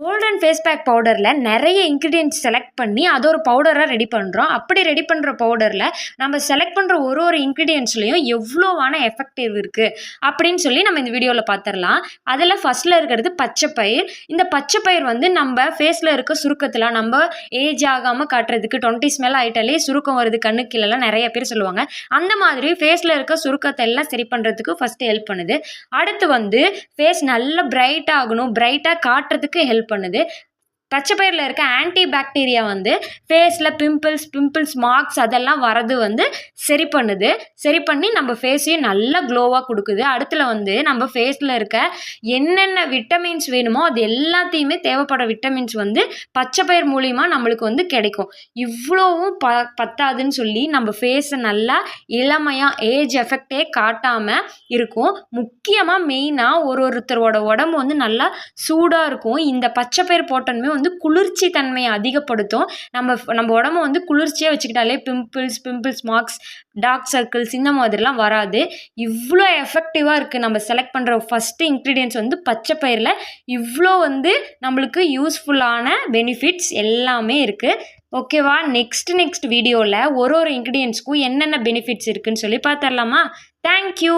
Golden face pack பவுடரில் நிறைய ingredients select பண்ணி அதை ஒரு பவுடராக ரெடி பண்ணுறோம் அப்படி ரெடி பண்ணுற பவுடரில் நம்ம செலக்ட் பண்ணுற ஒரு ஒரு இன்க்ரீடியன்ட்ஸ்லையும் எவ்வளோவான எஃபெக்டிவ் இருக்குது அப்படின்னு சொல்லி நம்ம இந்த வீடியோவில் பார்த்துடலாம் அதில் ஃபஸ்ட்டில் இருக்கிறது பச்சை பயிர். இந்த பச்சை பயிர் வந்து நம்ம ஃபேஸில் இருக்க சுருக்கத்தில் நம்ம ஏஜ் ஆகாமல் காட்டுறதுக்கு டுவெண்ட்டிஸ் மேலே ஆகிட்டாலே சுருக்கம் வருது கண்ணு கீழெல்லாம் நிறைய பேர் சொல்லுவாங்க. அந்த மாதிரி ஃபேஸில் இருக்க சுருக்கத்தை எல்லாம் சரி பண்ணுறதுக்கு ஃபஸ்ட்டு ஹெல்ப் பண்ணுது. அடுத்து வந்து ஃபேஸ் நல்லா பிரைட் ஆகணும். பிரைட்டாக காட்டுறதுக்கு ஹெல்ப் பண்ணுது. பச்சைப்பயிரில் இருக்க ஆன்டி பாக்டீரியா வந்து ஃபேஸில் பிம்பிள்ஸ் பிம்பிள்ஸ் மார்க்ஸ் அதெல்லாம் வரது வந்து சரி பண்ணுது. சரி பண்ணி நம்ம ஃபேஸையும் நல்லா க்ளோவாக கொடுக்குது. அடுத்துல வந்து நம்ம ஃபேஸில் இருக்க என்னென்ன விட்டமின்ஸ் வேணுமோ அது எல்லாத்தையுமே தேவைப்படுற விட்டமின்ஸ் வந்து பச்சைப்பயிர் மூலிமா நம்மளுக்கு வந்து கிடைக்கும். இவ்வளோவும் ப பத்தாதுன்னு சொல்லி நம்ம ஃபேஸை நல்லா இளமையாக ஏஜ் எஃபெக்டே காட்டாமல் இருக்கும். முக்கியமாக மெயினாக ஒரு ஒருத்தரோட உடம்பு வந்து நல்லா சூடாக இருக்கும். இந்த பச்சைப்பயிர் போட்டனுமே வந்து குளிர்ச்சி தன்மையை அதிகப்படுத்தும். நம்ம நம்ம உடம்ப வந்து குளிர்ச்சியாக வச்சுக்கிட்டாலே pimples pimples marks dark circles இந்த மாதிரிலாம் வராது. இவ்வளோ எஃபெக்டிவாக இருக்குது நம்ம செலக்ட் பண்ணுற ஃபஸ்ட்டு இன்க்ரீடியன்ஸ் வந்து பச்சை பயிரில். இவ்வளோ வந்து நம்மளுக்கு யூஸ்ஃபுல்லான பெனிஃபிட்ஸ் எல்லாமே இருக்குது ஓகேவா நெக்ஸ்ட் நெக்ஸ்ட் வீடியோவில் ஒரு ஒரு இன்க்ரீடியன்ஸ்க்கும் என்னென்ன பெனிஃபிட்ஸ் இருக்குன்னு சொல்லி பார்த்துடலாமா தேங்க்யூ